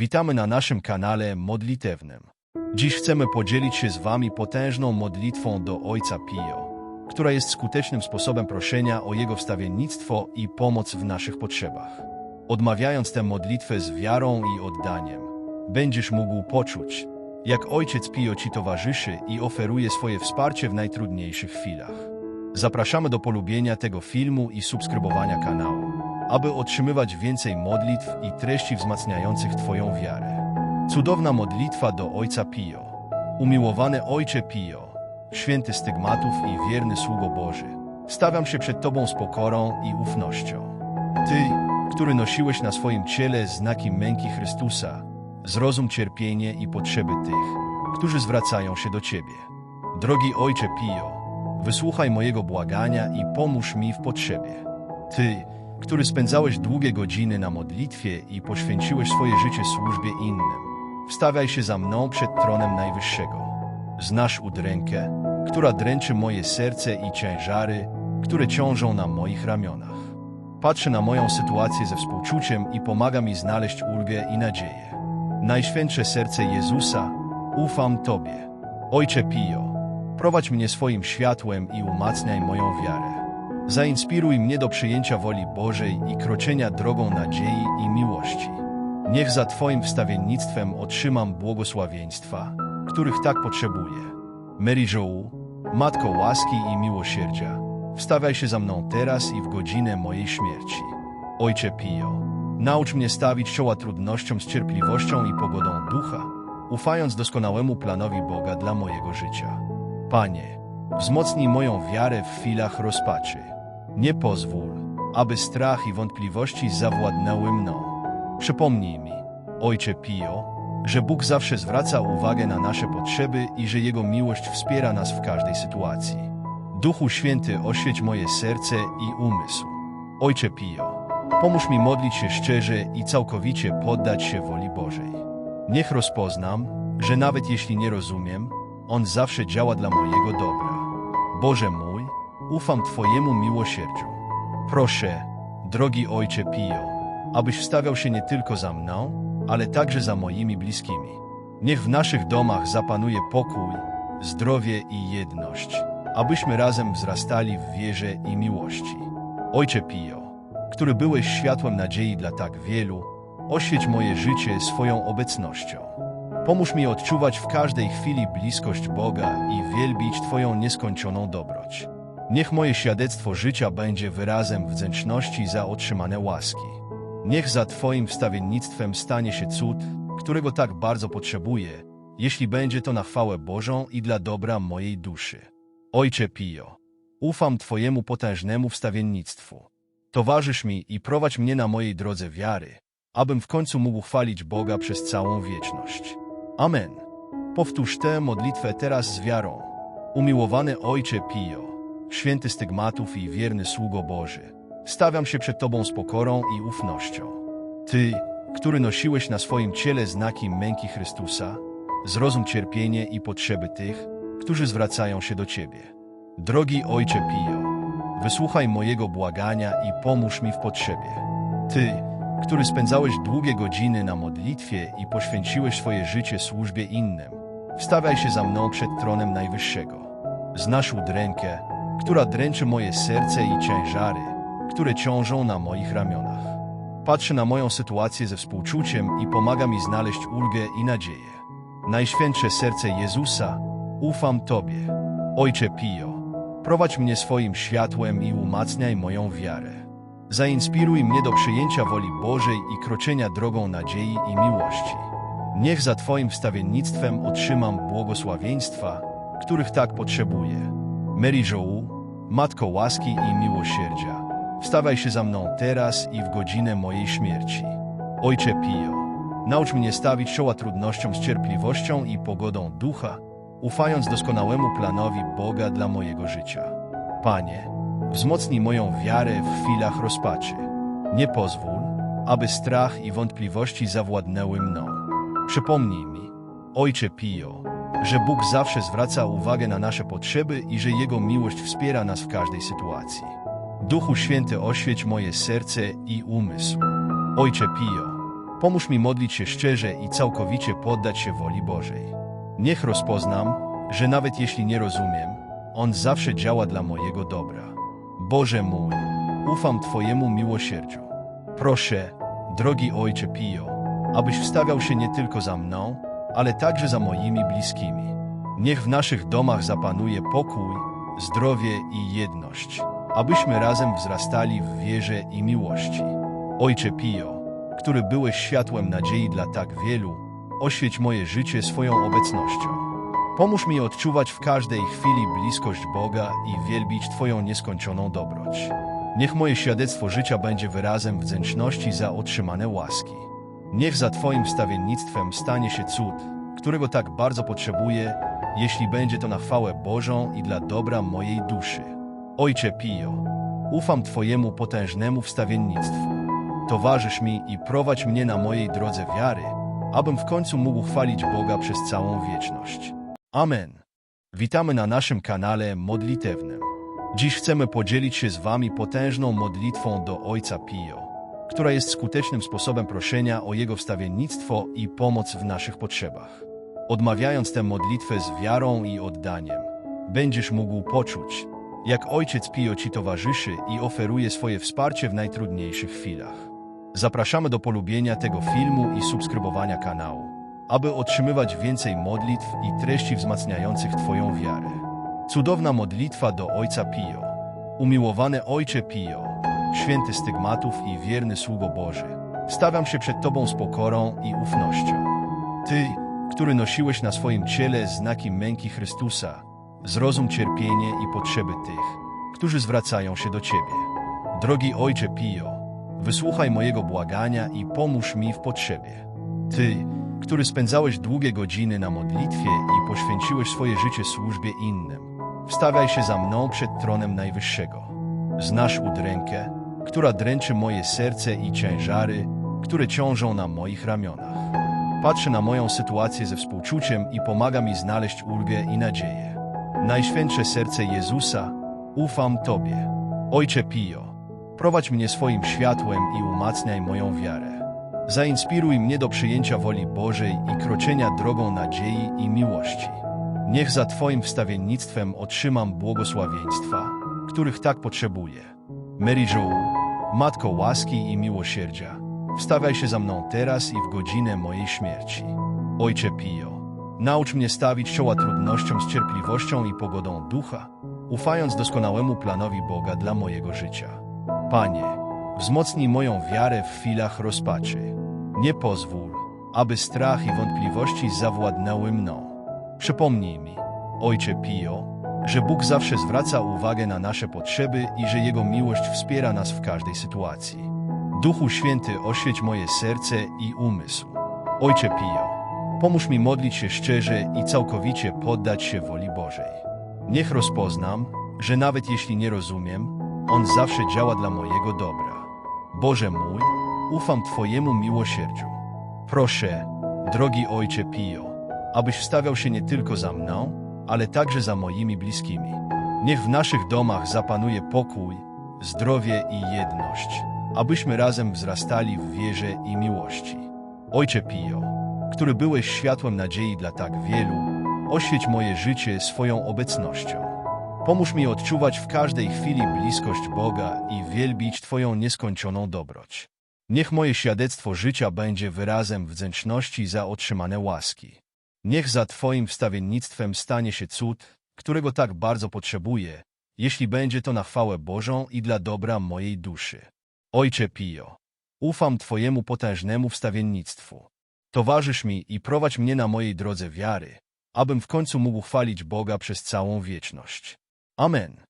Witamy na naszym kanale modlitewnym. Dziś chcemy podzielić się z Wami potężną modlitwą do Ojca Pio, która jest skutecznym sposobem proszenia o Jego wstawiennictwo i pomoc w naszych potrzebach. Odmawiając tę modlitwę z wiarą i oddaniem, będziesz mógł poczuć, jak Ojciec Pio Ci towarzyszy i oferuje swoje wsparcie w najtrudniejszych chwilach. Zapraszamy do polubienia tego filmu i subskrybowania kanału, aby otrzymywać więcej modlitw i treści wzmacniających Twoją wiarę. Cudowna modlitwa do Ojca Pio. Umiłowany Ojcze Pio, święty stygmatów i wierny sługo Boży, stawiam się przed Tobą z pokorą i ufnością. Ty, który nosiłeś na swoim ciele znaki męki Chrystusa, zrozum cierpienie i potrzeby tych, którzy zwracają się do Ciebie. Drogi Ojcze Pio, wysłuchaj mojego błagania i pomóż mi w potrzebie. Ty, który spędzałeś długie godziny na modlitwie i poświęciłeś swoje życie służbie innym, wstawiaj się za mną przed tronem Najwyższego. Znasz udrękę, która dręczy moje serce i ciężary, które ciążą na moich ramionach. Patrzę na moją sytuację ze współczuciem i pomaga mi znaleźć ulgę i nadzieję. Najświętsze serce Jezusa, ufam Tobie. Ojcze Pio, prowadź mnie swoim światłem i umacniaj moją wiarę. Zainspiruj mnie do przyjęcia woli Bożej i kroczenia drogą nadziei i miłości. Niech za Twoim wstawiennictwem otrzymam błogosławieństwa, których tak potrzebuję. Mary Jo, Matko łaski i miłosierdzia, wstawiaj się za mną teraz i w godzinę mojej śmierci. Ojcze Pio, naucz mnie stawić czoła trudnościom z cierpliwością i pogodą ducha, ufając doskonałemu planowi Boga dla mojego życia. Panie, wzmocnij moją wiarę w chwilach rozpaczy. Nie pozwól, aby strach i wątpliwości zawładnęły mną. Przypomnij mi, Ojcze Pio, że Bóg zawsze zwraca uwagę na nasze potrzeby i że Jego miłość wspiera nas w każdej sytuacji. Duchu Święty oświeć moje serce i umysł. Ojcze Pio, pomóż mi modlić się szczerze i całkowicie poddać się woli Bożej. Niech rozpoznam, że nawet jeśli nie rozumiem, On zawsze działa dla mojego dobra. Boże mój, ufam Twojemu miłosierdziu. Proszę, drogi Ojcze Pio, abyś wstawiał się nie tylko za mną, ale także za moimi bliskimi. Niech w naszych domach zapanuje pokój, zdrowie i jedność, abyśmy razem wzrastali w wierze i miłości. Ojcze Pio, który byłeś światłem nadziei dla tak wielu, oświeć moje życie swoją obecnością. Pomóż mi odczuwać w każdej chwili bliskość Boga i wielbić Twoją nieskończoną dobroć. Niech moje świadectwo życia będzie wyrazem wdzięczności za otrzymane łaski. Niech za Twoim wstawiennictwem stanie się cud, którego tak bardzo potrzebuję, jeśli będzie to na chwałę Bożą i dla dobra mojej duszy. Ojcze Pio, ufam Twojemu potężnemu wstawiennictwu. Towarzysz mi i prowadź mnie na mojej drodze wiary, abym w końcu mógł chwalić Boga przez całą wieczność. Amen. Powtórz tę modlitwę teraz z wiarą. Umiłowany Ojcze Pio, święty stygmatów i wierny sługo Boży, stawiam się przed Tobą z pokorą i ufnością. Ty, który nosiłeś na swoim ciele znaki męki Chrystusa, zrozum cierpienie i potrzeby tych, którzy zwracają się do Ciebie. Drogi Ojcze Pio, wysłuchaj mojego błagania i pomóż mi w potrzebie. Ty, który spędzałeś długie godziny na modlitwie i poświęciłeś swoje życie służbie innym, wstawiaj się za mną przed tronem Najwyższego. Znasz udrękę, która dręczy moje serce i ciężary, które ciążą na moich ramionach. Patrzę na moją sytuację ze współczuciem i pomaga mi znaleźć ulgę i nadzieję. Najświętsze serce Jezusa, ufam Tobie. Ojcze Pio, prowadź mnie swoim światłem i umacniaj moją wiarę. Zainspiruj mnie do przyjęcia woli Bożej i kroczenia drogą nadziei i miłości. Niech za Twoim wstawiennictwem otrzymam błogosławieństwa, których tak potrzebuję. Mary Jo, Matko łaski i miłosierdzia, wstawaj się za mną teraz i w godzinę mojej śmierci. Ojcze Pio, naucz mnie stawić czoła trudnościom z cierpliwością i pogodą ducha, ufając doskonałemu planowi Boga dla mojego życia. Panie, wzmocnij moją wiarę w chwilach rozpaczy. Nie pozwól, aby strach i wątpliwości zawładnęły mną. Przypomnij mi, Ojcze Pio, że Bóg zawsze zwraca uwagę na nasze potrzeby i że Jego miłość wspiera nas w każdej sytuacji. Duchu Święty oświeć moje serce i umysł. Ojcze Pio, Pomóż mi modlić się szczerze i całkowicie poddać się woli Bożej. Niech rozpoznam, że nawet jeśli nie rozumiem, On zawsze działa dla mojego dobra. Boże mój, ufam Twojemu miłosierdziu. Proszę, drogi Ojcze Pio, abyś wstawiał się nie tylko za mną, ale także za moimi bliskimi. Niech w naszych domach zapanuje pokój, zdrowie i jedność, abyśmy razem wzrastali w wierze i miłości. Ojcze Pio, który byłeś światłem nadziei dla tak wielu, oświeć moje życie swoją obecnością. Pomóż mi odczuwać w każdej chwili bliskość Boga i wielbić Twoją nieskończoną dobroć. Niech moje świadectwo życia będzie wyrazem wdzięczności za otrzymane łaski. Niech za Twoim wstawiennictwem stanie się cud, którego tak bardzo potrzebuję, jeśli będzie to na chwałę Bożą i dla dobra mojej duszy. Ojcze Pio, ufam Twojemu potężnemu wstawiennictwu. Towarzysz mi i prowadź mnie na mojej drodze wiary, abym w końcu mógł chwalić Boga przez całą wieczność. Amen. Witamy na naszym kanale modlitewnym. Dziś chcemy podzielić się z Wami potężną modlitwą do Ojca Pio, która jest skutecznym sposobem proszenia o Jego wstawiennictwo i pomoc w naszych potrzebach. Odmawiając tę modlitwę z wiarą i oddaniem, będziesz mógł poczuć, jak Ojciec Pio Ci towarzyszy i oferuje swoje wsparcie w najtrudniejszych chwilach. Zapraszamy do polubienia tego filmu i subskrybowania kanału, aby otrzymywać więcej modlitw i treści wzmacniających Twoją wiarę. Cudowna modlitwa do Ojca Pio. Umiłowany Ojcze Pio, święty stygmatów i wierny sługo Boży, stawiam się przed Tobą z pokorą i ufnością. Ty, który nosiłeś na swoim ciele znaki męki Chrystusa, zrozum cierpienie i potrzeby tych, którzy zwracają się do Ciebie. Drogi Ojcze Pio, wysłuchaj mojego błagania i pomóż mi w potrzebie. Ty, który spędzałeś długie godziny na modlitwie i poświęciłeś swoje życie służbie innym, wstawiaj się za mną przed tronem Najwyższego. Znasz udrękę, która dręczy moje serce i ciężary, które ciążą na moich ramionach. Patrzy na moją sytuację ze współczuciem i pomaga mi znaleźć ulgę i nadzieję. Najświętsze serce Jezusa, ufam Tobie. Ojcze Pio, prowadź mnie swoim światłem i umacniaj moją wiarę. Zainspiruj mnie do przyjęcia woli Bożej i kroczenia drogą nadziei i miłości. Niech za Twoim wstawiennictwem otrzymam błogosławieństwa, których tak potrzebuję. Mary Jo, Matko łaski i miłosierdzia, wstawiaj się za mną teraz i w godzinę mojej śmierci. Ojcze Pio, naucz mnie stawić czoła trudnościom z cierpliwością i pogodą ducha, ufając doskonałemu planowi Boga dla mojego życia. Panie, wzmocnij moją wiarę w chwilach rozpaczy. Nie pozwól, aby strach i wątpliwości zawładnęły mną. Przypomnij mi, Ojcze Pio, że Bóg zawsze zwraca uwagę na nasze potrzeby i że Jego miłość wspiera nas w każdej sytuacji. Duchu Święty oświeć moje serce i umysł. Ojcze Pio, pomóż mi modlić się szczerze i całkowicie poddać się woli Bożej. Niech rozpoznam, że nawet jeśli nie rozumiem, On zawsze działa dla mojego dobra. Boże mój, ufam Twojemu miłosierdziu. Proszę, drogi Ojcze Pio, abyś wstawiał się nie tylko za mną, ale także za moimi bliskimi. Niech w naszych domach zapanuje pokój, zdrowie i jedność, abyśmy razem wzrastali w wierze i miłości. Ojcze Pio, który byłeś światłem nadziei dla tak wielu, oświeć moje życie swoją obecnością. Pomóż mi odczuwać w każdej chwili bliskość Boga i wielbić Twoją nieskończoną dobroć. Niech moje świadectwo życia będzie wyrazem wdzięczności za otrzymane łaski. Niech za Twoim wstawiennictwem stanie się cud, którego tak bardzo potrzebuję, jeśli będzie to na chwałę Bożą i dla dobra mojej duszy. Ojcze Pio, ufam Twojemu potężnemu wstawiennictwu. Towarzysz mi i prowadź mnie na mojej drodze wiary, abym w końcu mógł chwalić Boga przez całą wieczność. Amen.